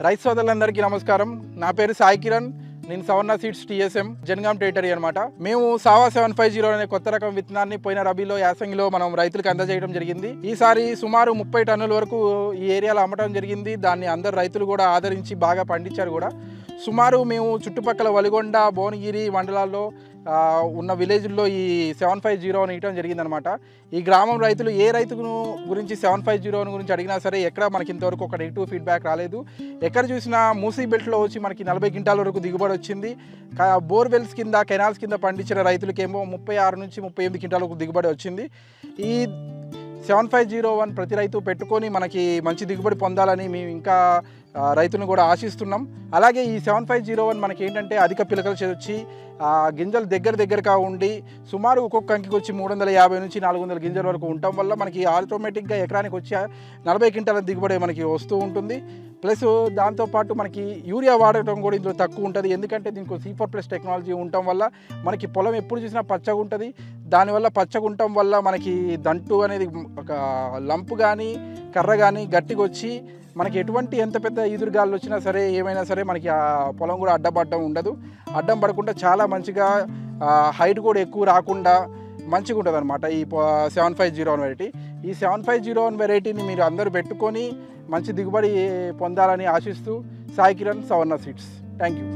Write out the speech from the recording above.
రైతు సోదరులందరికీ నమస్కారం. నా పేరు సాయి కిరణ్. నేను సవర్ణ సీడ్స్ టీఎస్ఎం జనగాం టేటరీ అనమాట మేము సావా సెవెన్ ఫైవ్ జీరో అనే కొత్త రకం విత్తనాన్ని పోయిన రబీలో యాసంగిలో మనం రైతులకు అందజేయడం జరిగింది. ఈసారి సుమారు ముప్పై టన్నుల వరకు ఈ ఏరియాలో అమ్మటం జరిగింది. దాన్ని అందరు రైతులు కూడా ఆదరించి బాగా పండించారు కూడా. సుమారు మేము చుట్టుపక్కల వలిగొండ భువనగిరి మండలాల్లో ఉన్న విలేజ్లో ఈ సెవెన్ ఫైవ్ జీరో అని ఇవ్వడం జరిగిందనమాట ఈ గ్రామం రైతులు ఏ రైతును గురించి సెవెన్ ఫైవ్ జీరో గురించి అడిగినా సరే ఎక్కడ మనకి ఇంతవరకు ఒక నెగిటివ్ ఫీడ్బ్యాక్ రాలేదు. ఎక్కడ చూసినా మూసీ బెల్ట్లో వచ్చి మనకి నలభై క్వింటాల వరకు దిగుబడి వచ్చింది. బోర్వెల్స్ కింద కెనాల్స్ కింద పండించిన రైతులకేమో ముప్పై ఆరు నుంచి ముప్పై ఎనిమిది క్వింటాల వరకు దిగుబడి వచ్చింది. ఈ సెవెన్ ఫైవ్ జీరో వన్ ప్రతి రైతు పెట్టుకొని మనకి మంచి దిగుబడి పొందాలని మేము ఇంకా రైతును కూడా ఆశిస్తున్నాం. అలాగే ఈ సెవెన్ ఫైవ్ జీరో వన్ మనకి ఏంటంటే అధిక పిలకలు చేర్చి ఆ, గింజలు దగ్గర దగ్గరగా ఉండి సుమారు ఒక్కొక్క అంకికి వచ్చి మూడు వందల యాభై నుంచి నాలుగు వందల గింజల వరకు ఉండటం వల్ల మనకి ఆటోమేటిక్గా ఎకరానికి వచ్చి నలభై క్వింటాల దిగుబడి మనకి వస్తూ ఉంటుంది. ప్లస్ దాంతోపాటు మనకి యూరియా వాడటం కూడా ఇందులో తక్కువ ఉంటుంది. ఎందుకంటే దీనికి సీఫర్ ప్లస్ టెక్నాలజీ ఉండటం వల్ల మనకి పొలం ఎప్పుడు చూసినా పచ్చగా ఉంటుంది దానివల్ల పచ్చగుంటం వల్ల మనకి దంటు అనేది ఒక లంపు కానీ కర్ర కానీ గట్టిగా వచ్చి మనకి ఎటువంటి ఎంత పెద్ద ఈదురుగాలు వచ్చినా సరే ఏమైనా సరే మనకి ఆ పొలం కూడా అడ్డపడడం ఉండదు. అడ్డం పడకుండా చాలా మంచిగా హైట్ కూడా ఎక్కువ రాకుండా మంచిగా ఉంటుంది అనమాట ఈ seven five zero one variety. ఈ సెవెన్ ఫైవ్ జీరో వన్ వెరైటీని మీరు అందరూ పెట్టుకొని మంచి దిగుబడి పొందాలని ఆశిస్తూ సాయి కిరణ్ సవర్ణ సీడ్స్. Thank you